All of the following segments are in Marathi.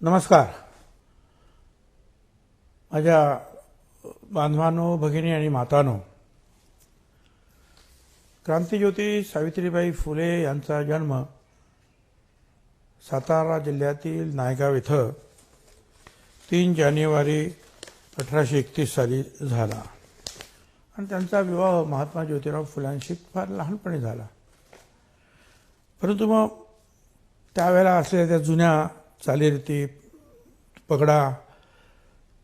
नमस्कार. माझ्या बांधवानो भगिनी आणि मातानो क्रांतीज्योती सावित्रीबाई फुले यांचा जन्म सातारा जिल्ह्यातील नायगाव इथं तीन जानेवारी अठराशे एकतीस साली झाला. आणि त्यांचा विवाह महात्मा ज्योतिराव फुलांशी फार लहानपणी झाला. परंतु मग त्यावेळेला असलेल्या त्या जुन्या चालीरीती पगडा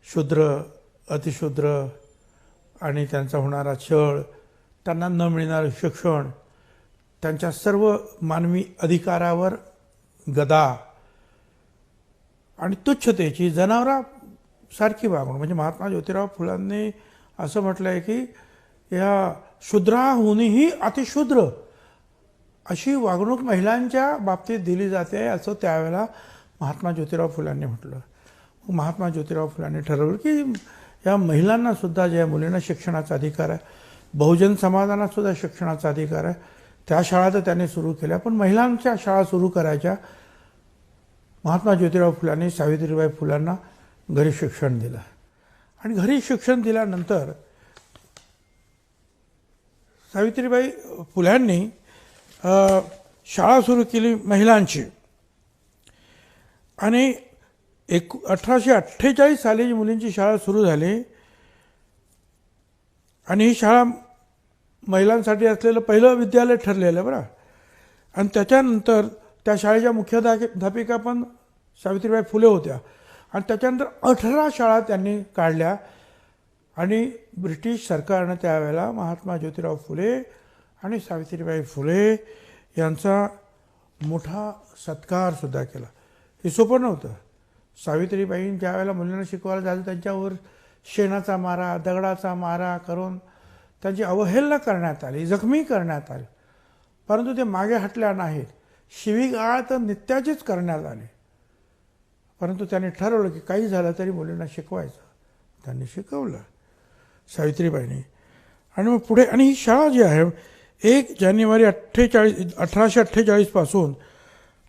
शूद्र अतिशूद्र आणि त्यांचा होणारा छळ त्यांना न मिळणारं शिक्षण त्यांच्या सर्व मानवी अधिकारावर गदा आणि तुच्छतेची जनावरासारखी वागणूक. म्हणजे महात्मा ज्योतिराव फुलांनी असं म्हटलं आहे की या शूद्राहूनही अतिशूद्र अशी वागणूक महिलांच्या बाबतीत दिली जाते असं त्यावेळेला महात्मा ज्योतिराव फुलांनी म्हटलं. मग महात्मा ज्योतिराव फुलांनी ठरवलं की या महिलांना सुद्धा ज्या मुलींना शिक्षणाचा अधिकार आहे बहुजन समाजाला सुद्धा शिक्षणाचा अधिकार आहे त्या शाळा तर त्यांनी सुरू केल्या पण महिलांच्या शाळा सुरू करायच्या महात्मा ज्योतिराव फुलांनी सावित्रीबाई फुलांना घरी शिक्षण दिलं. आणि घरी शिक्षण दिल्यानंतर सावित्रीबाई फुल्यांनी शाळा सुरू केली महिलांची. आणि एक अठराशे अठ्ठेचाळीस साली जी मुलींची शाळा सुरू झाली आणि ही शाळा महिलांसाठी असलेलं पहिलं विद्यालय ठरलेलं बरं. आणि त्याच्यानंतर त्या शाळेच्या मुख्याध्यापिका पण सावित्रीबाई फुले होत्या. आणि त्याच्यानंतर अठरा शाळा त्यांनी काढल्या आणि ब्रिटिश सरकारनं त्यावेळेला महात्मा ज्योतिराव फुले आणि सावित्रीबाई फुले यांचा मोठा सत्कारसुद्धा केला. हे सोपं नव्हतं. सावित्रीबाईं ज्या वेळेला मुलींना शिकवायला जायचं त्यांच्यावर शेणाचा मारा दगडाचा मारा करून त्यांची अवहेलना करण्यात आली जखमी करण्यात आली. परंतु ते मागे हटल्या नाहीत. शिवीगाळ तर नित्याचीच करण्यात आली. परंतु त्यांनी ठरवलं की काही झालं तरी मुलींना शिकवायचं. त्यांनी शिकवलं. सावित्रीबाईंनी. आणि मग पुढे आणि ही शाळा जी आहे एक जानेवारी अठ्ठेचाळीस अठराशे अठ्ठेचाळीसपासून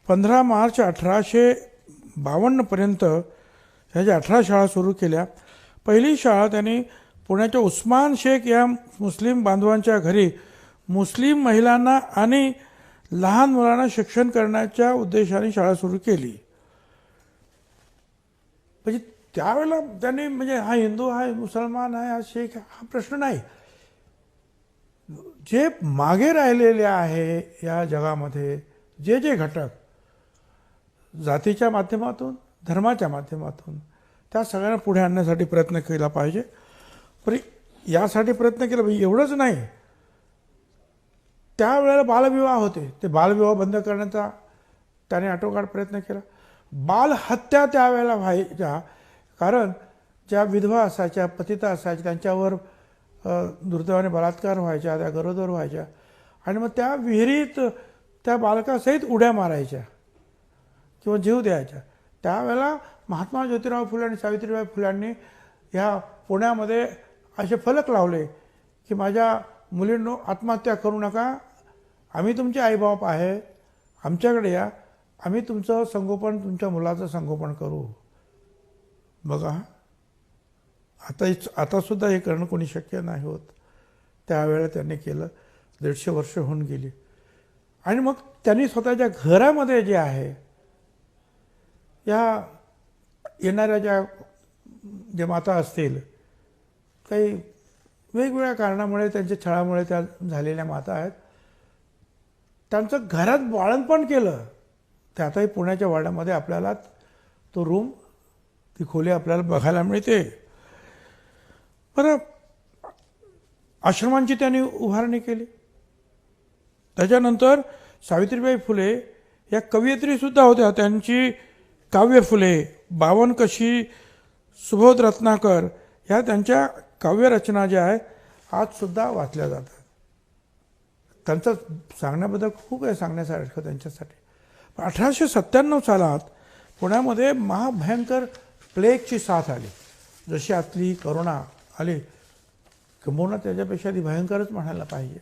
पंधरा मार्च अठराशे बावन्नपर्यंत ह्या ज्या अठरा शाळा सुरू केल्या पहिली शाळा त्यांनी पुण्याच्या उस्मान शेख या मुस्लिम बांधवांच्या घरी मुस्लिम महिलांना आणि लहान मुलांना शिक्षण करण्याच्या उद्देशाने शाळा सुरू केली. म्हणजे त्यावेळेला त्यांनी म्हणजे हा हिंदू हा मुसलमान आहे हा शेख हा प्रश्न नाही. जे मागे राहिलेले आहे या जगामध्ये जे जे घटक जातीच्या माध्यमातून धर्माच्या माध्यमातून त्या सगळ्यांना पुढे आणण्यासाठी प्रयत्न केला पाहिजे. पण यासाठी प्रयत्न केला पाहिजे. एवढंच नाही. त्यावेळेला बालविवाह होते. ते बालविवाह बंद करण्याचा त्याने आटोकाट प्रयत्न केला. बालहत्या त्यावेळेला व्हायच्या. कारण ज्या विधवा असायच्या पतिता असायच्या त्यांच्यावर दुर्दैवाने बलात्कार व्हायच्या त्या गरोदर व्हायच्या. आणि मग त्या विहिरीत त्या बालकासहित उड्या मारायच्या. किंवा जीव द्यायचा. त्यावेळेला महात्मा ज्योतिराव फुले आणि सावित्रीबाई फुल्यांनी ह्या पुण्यामध्ये असे फलक लावले की माझ्या मुलींनो आत्महत्या करू नका. आम्ही तुमचे आईबाप आहे. आमच्याकडे या. आम्ही तुमचं संगोपन तुमच्या मुलाचं संगोपन करू. बघा. आता आतासुद्धा हे करणं कोणी शक्य नाही होत. त्यावेळेला त्यांनी केलं. दीडशे वर्ष होऊन गेली. आणि मग त्यांनी स्वतःच्या घरामध्ये जे आहे या येणाऱ्या ज्या ज्या माता असतील काही वेगवेगळ्या कारणामुळे त्यांच्या छळामुळे त्या झालेल्या माता आहेत. त्यांचं घरात बाळणपण केलं. ते आताही पुण्याच्या वाड्यामध्ये आपल्याला तो रूम ती खोली आपल्याला बघायला मिळते. बरं आश्रमांची त्यांनी उभारणी केली. त्याच्यानंतर सावित्रीबाई फुले या कवयित्रीसुद्धा होत्या. त्यांची काव्य फुले बावनकशी सुबोध रत्नाकर ह्या त्यांच्या काव्यरचना ज्या आहेत आजसुद्धा वाचल्या जातात. त्यांचं सांगण्याबद्दल खूप आहे सांगण्यासारखं त्यांच्यासाठी. पण अठराशे सत्त्याण्णव सालात पुण्यामध्ये महाभयंकर प्लेगची साथ आली. जशी आतली करोना आली किंबहुना त्याच्यापेक्षा ती भयंकरच म्हणायला पाहिजे.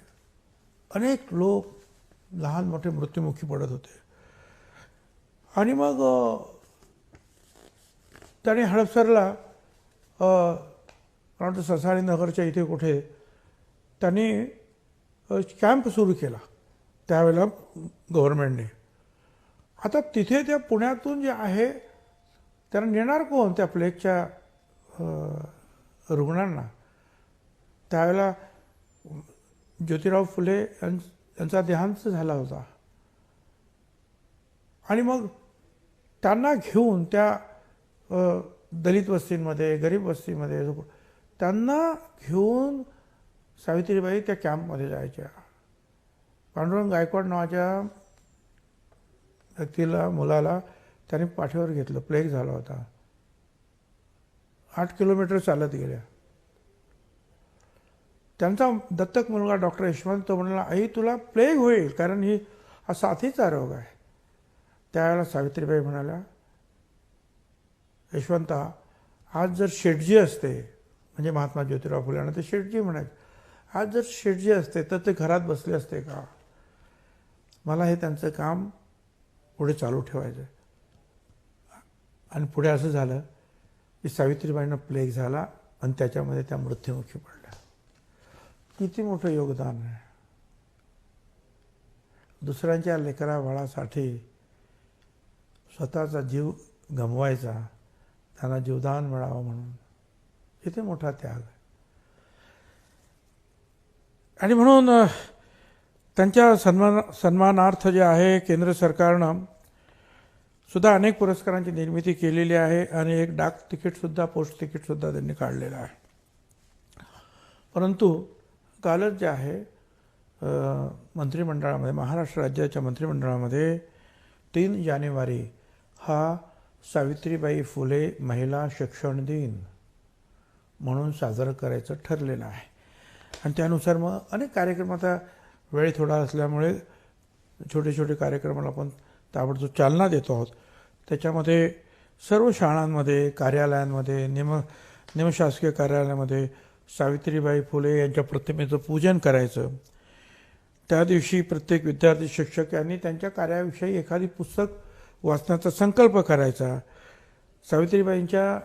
अनेक लोक लहान मोठे मृत्युमुखी पडत होते. आणि मग त्याने हडपसरला मला वाटतं ससारी नगरच्या इथे कुठे त्यांनी कॅम्प सुरू केला. त्यावेळेला गव्हर्मेंटने आता तिथे त्या पुण्यातून जे आहे त्यांना नेणार कोण त्या प्लेगच्या रुग्णांना? त्यावेळेला ज्योतिराव फुले यां- यांचा देहांत झाला होता. आणि मग त्यांना घेऊन त्या दलित वस्तींमध्ये गरीब वस्तीमध्ये त्यांना घेऊन सावित्रीबाई त्या कॅम्पमध्ये जायच्या. पांडुरंग गायकवाड नावाच्या व्यक्तीला मुलाला त्याने पाठीवर घेतलं. प्लेग झाला होता. आठ किलोमीटर चालत गेल्या. त्यांचा दत्तक मुलगा डॉक्टर यशवंत तो म्हणाला आई तुला प्लेग होईल कारण ही हा साथीचा रोग आहे. त्यावेळेला सावित्रीबाई म्हणाल्या यशवंता आज जर शेटजी असते म्हणजे महात्मा ज्योतिराव फुले यांना ते शेटजी म्हणायचे आज जर शेटजी असते तर ते घरात बसले असते का? मला हे त्यांचं काम पुढे चालू ठेवायचं आणि पुढे असं झालं की सावित्रीबाईंना प्लेग झाला आणि त्याच्यामध्ये त्या मृत्युमुखी पडल्या. किती मोठं योगदान आहे. दुसऱ्यांच्या लेकरा बाळासाठी स्वतःचा जीव गमवायचा. त्यांना जीवदान मिळावं म्हणून. किती मोठा त्याग आहे. आणि म्हणून त्यांच्या सन्मान सन्मानार्थ जे आहे केंद्र सरकारनं सुद्धा अनेक पुरस्कारांची निर्मिती केलेली आहे आणि एक डाक तिकीटसुद्धा पोस्ट तिकीटसुद्धा त्यांनी काढलेलं आहे. परंतु कालच जे आहे मंत्रिमंडळामध्ये महाराष्ट्र राज्याच्या मंत्रिमंडळामध्ये तीन जानेवारी हा सावित्रीबाई फुले महिला शिक्षण दिन म्हणून साजरं करायचं ठरलेलं आहे. आणि त्यानुसार मग अनेक कार्यक्रम आता वेळ थोडा असल्यामुळे छोटे छोटे कार्यक्रमाला आपण ताबडतोब चालना देतो आहोत. त्याच्यामध्ये सर्व शाळांमध्ये कार्यालयांमध्ये निम निमशासकीय कार्यालयामध्ये सावित्रीबाई फुले यांच्या प्रतिमेचं पूजन करायचं. त्या दिवशी प्रत्येक विद्यार्थी शिक्षक यांनी त्यांच्या कार्याविषयी एखादी पुस्तक वाचण्याचा संकल्प करायचा. सावित्रीबाईंच्या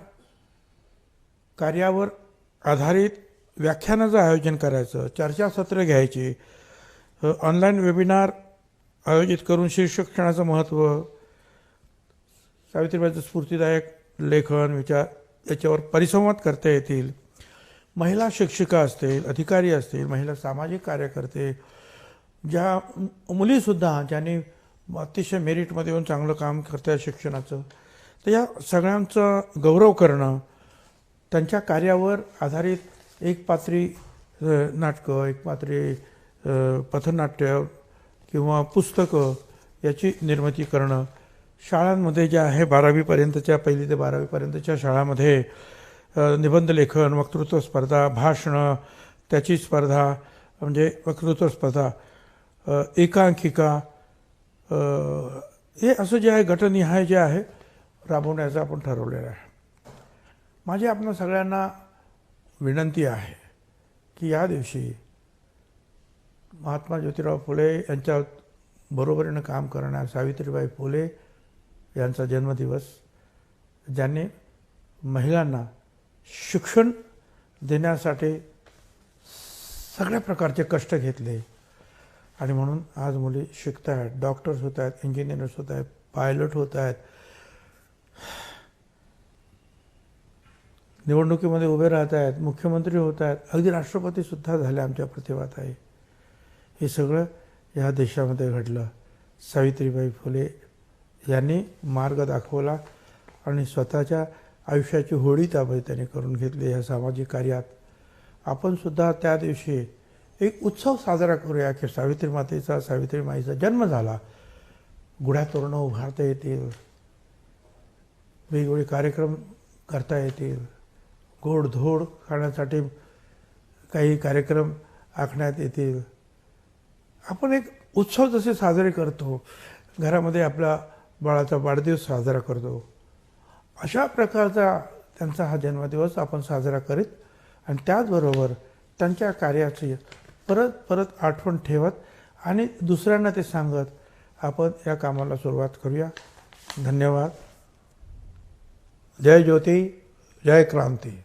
कार्यावर आधारित व्याख्यानाचं आयोजन करायचं. चर्चासत्र घ्यायची. ऑनलाईन वेबिनार आयोजित करून शिक्षणाचं महत्त्व सावित्रीबाईचं स्फूर्तीदायक लेखन विचार याच्यावर परिसंवाद करता येतील. महिला शिक्षिका असतील अधिकारी असतील महिला सामाजिक कार्यकर्ते ज्या मुलीसुद्धा ज्यांनी अतिशय मेरिटमध्ये येऊन चांगलं काम करत आहे शिक्षणाचं. तर या सगळ्यांचं गौरव करणं त्यांच्या कार्यावर आधारित एक पात्री नाटकं एक पात्री पथनाट्य किंवा पुस्तकं याची निर्मिती करणं. शाळांमध्ये जे आहे बारावीपर्यंतच्या पहिली ते बारावीपर्यंतच्या शाळामध्ये निबंध लेखन वक्तृत्व स्पर्धा भाषणं त्याची स्पर्धा म्हणजे वक्तृत्व स्पर्धा एकांकिका हे असं जे आहे गटनिहाय जे आहे राबवण्याचं आपण ठरवलेलं आहे. माझी आपण सगळ्यांना विनंती आहे की या दिवशी महात्मा ज्योतिराव फुले यांच्या बरोबरीनं काम करणाऱ्या सावित्रीबाई फुले यांचा जन्मदिवस ज्यांनी महिलांना शिक्षण देण्यासाठी सगळ्या प्रकारचे कष्ट घेतले आणि म्हणून आज मुली शिकत आहेत डॉक्टर्स होत आहेत इंजिनियर्स होत आहेत पायलट होत आहेत निवडणुकीमध्ये उभे राहत आहेत मुख्यमंत्री होत आहेत अगदी राष्ट्रपतीसुद्धा झाले आमच्या प्रतिभात आहे हे सगळं या देशामध्ये घडलं. सावित्रीबाई फुले यांनी मार्ग दाखवला आणि स्वतःच्या आयुष्याची होळी त्यामध्ये त्यांनी करून घेतली या सामाजिक कार्यात. आपणसुद्धा त्या दिवशी एक उत्सव साजरा करूया की सावित्री मातेचा सावित्री माईचा जन्म झाला. गुढ्या तोरणं उभारता येतील. वेगवेगळे कार्यक्रम करता येतील. गोडधोड खाण्यासाठी काही कार्यक्रम आखण्यात येतील. आपण एक उत्सव जसे साजरे करतो घरामध्ये आपला बाळाचा वाढदिवस साजरा करतो अशा प्रकारचा त्यांचा हा जन्मदिवस आपण साजरा करीत आणि त्याचबरोबर त्यांच्या कार्याची परत परत आठवण ठेवत आणि दुसऱ्यांना ते सांगत आपण या कामाला सुरुवात करूया. धन्यवाद. जय ज्योती जय क्रांती.